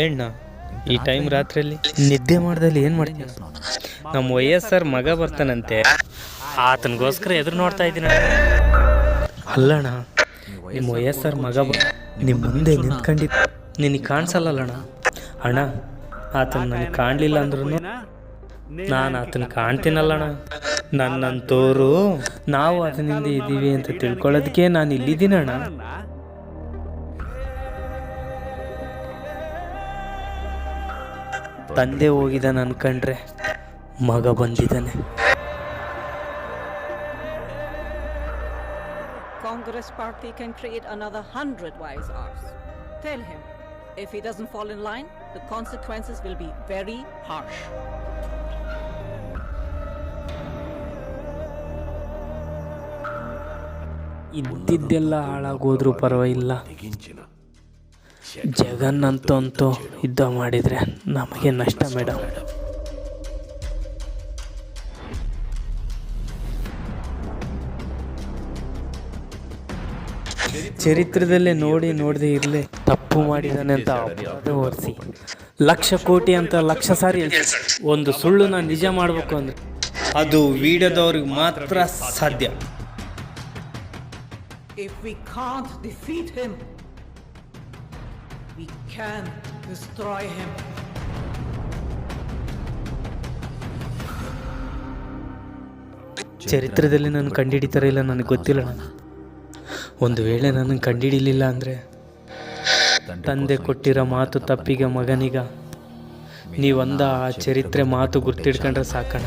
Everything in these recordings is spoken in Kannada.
ಏಣ್ಣ ಈ ಟೈಮ್ ರಾತ್ರಿಯಲ್ಲಿ? ನಿದ್ದೆ ಮಾಡ್ದಲ್ಲಿ ಏನು ಮಾಡ್ತೀನಿ ನಮ್ಮ ವಯಸ್ಸರ್ ಮಗ ಬರ್ತಾನಂತೆ. ಆತನಿಗೋಸ್ಕರ ಎದುರು ನೋಡ್ತಾ ಇದ್ದೀನಿ ಅಲ್ಲಣ್ಣ ನಿಮ್ಮ ವಯಸ್ಸರ್ ಮಗ ಬ ನಿಮ್ಮ ಮುಂದೆ ನಿಂತ್ಕೊಂಡಿದ್ದು ನಿನಗೆ ಕಾಣಿಸಲ್ಲಣ್ಣ ಅಣ್ಣ ಆತನ ನನಗೆ ಕಾಣಲಿಲ್ಲ ಅಂದ್ರೂ ನಾನು ಆತನ ಕಾಣ್ತೀನಲ್ಲಣ್ಣ? ನನ್ನಂತೋರು ನಾವು ಅದನಿಂದ ಇದ್ದೀವಿ ಅಂತ ತಿಳ್ಕೊಳ್ಳೋದಕ್ಕೆ ನಾನು ಇಲ್ಲಿದ್ದೀನಣ್ಣ. ತಂದೆ ಹೋಗಿದ್ದಾನೆ ಅನ್ಕಂಡ್ರೆ ಮಗ ಬಂದಿದ್ದಾನೆ Congress party can create another hundred wise hours. Tell him, if he doesn't fall in line, the consequences will be very harsh. ಇದ್ದಿದ್ದೆಲ್ಲ ಹಾಳಾಗೋದ್ರೂ ಪರವಾಗಿಲ್ಲ ಜಗನ್ ಅಂತೂ ಯುದ್ಧ ಮಾಡಿದರೆ ನಮಗೆ ನಷ್ಟ ಮೇಡಮ್ ಚರಿತ್ರದಲ್ಲೇ ನೋಡಿ ನೋಡದೆ ಇರಲಿ ತಪ್ಪು ಮಾಡಿದಾನೆ ಅಂತ ಅಪರಾಧ ಲಕ್ಷ ಕೋಟಿ ಅಂತ ಲಕ್ಷ ಸಾರಿ. ಒಂದು ಸುಳ್ಳುನ ನಿಜ ಮಾಡಬೇಕು ಅಂದ್ರೆ. ಅದು ವೀಡದವ್ರಿಗೆ ಮಾತ್ರ ಸಾಧ್ಯ. If we can't defeat him, we can destroy him. ಚರಿತ್ರದಲ್ಲಿ ನಾನು ಕಂಡುಹಿಡಿತಾರೆ ಇಲ್ಲ ನನಗೆ ಗೊತ್ತಿಲ್ಲ ಒಂದು ವೇಳೆ ನನ್ನ ಕಂಡುಹಿಡಿಲಿಲ್ಲ ಅಂದರೆ ತಂದೆ ಕೊಟ್ಟಿರೋ ಮಾತು ತಪ್ಪಿಗೆ ಮಗನಿಗ. ನೀವಂದ ಆ ಚರಿತ್ರೆ ಮಾತು ಗುರ್ತಿಡ್ಕೊಂಡ್ರೆ ಸಾಕಣ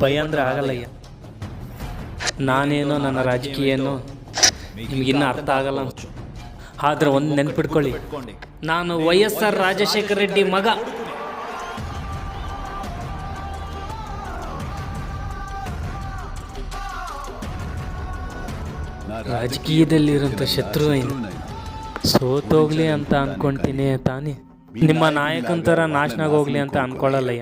ಭಯ ಅಂದ್ರೆ ಆಗಲ್ಲಯ್ಯ ನಾನೇನೋ ನನ್ನ ರಾಜಕೀಯನೋ ನಿಮಗಿನ್ನೂ ಅರ್ಥ ಆಗಲ್ಲ ಆದ್ರೆ ಒಂದ್ ನೆನ್ಪಿಟ್ಕೊಳ್ಳಿ. ನಾನು Y S R Rajashekara Reddy ಮಗ. ರಾಜಕೀಯದಲ್ಲಿರೋಂಥ ಶತ್ರು ಏನು ಸೋತೋಗ್ಲಿ ಅಂತ ಅನ್ಕೊಂತೀನಿ ತಾನೇ. ನಿಮ್ಮ ನಾಯಕನ ಥರ ನಾಶನಾಗೋಗ್ಲಿ ಅಂತ ಅನ್ಕೊಳ್ಳಲ್ಲ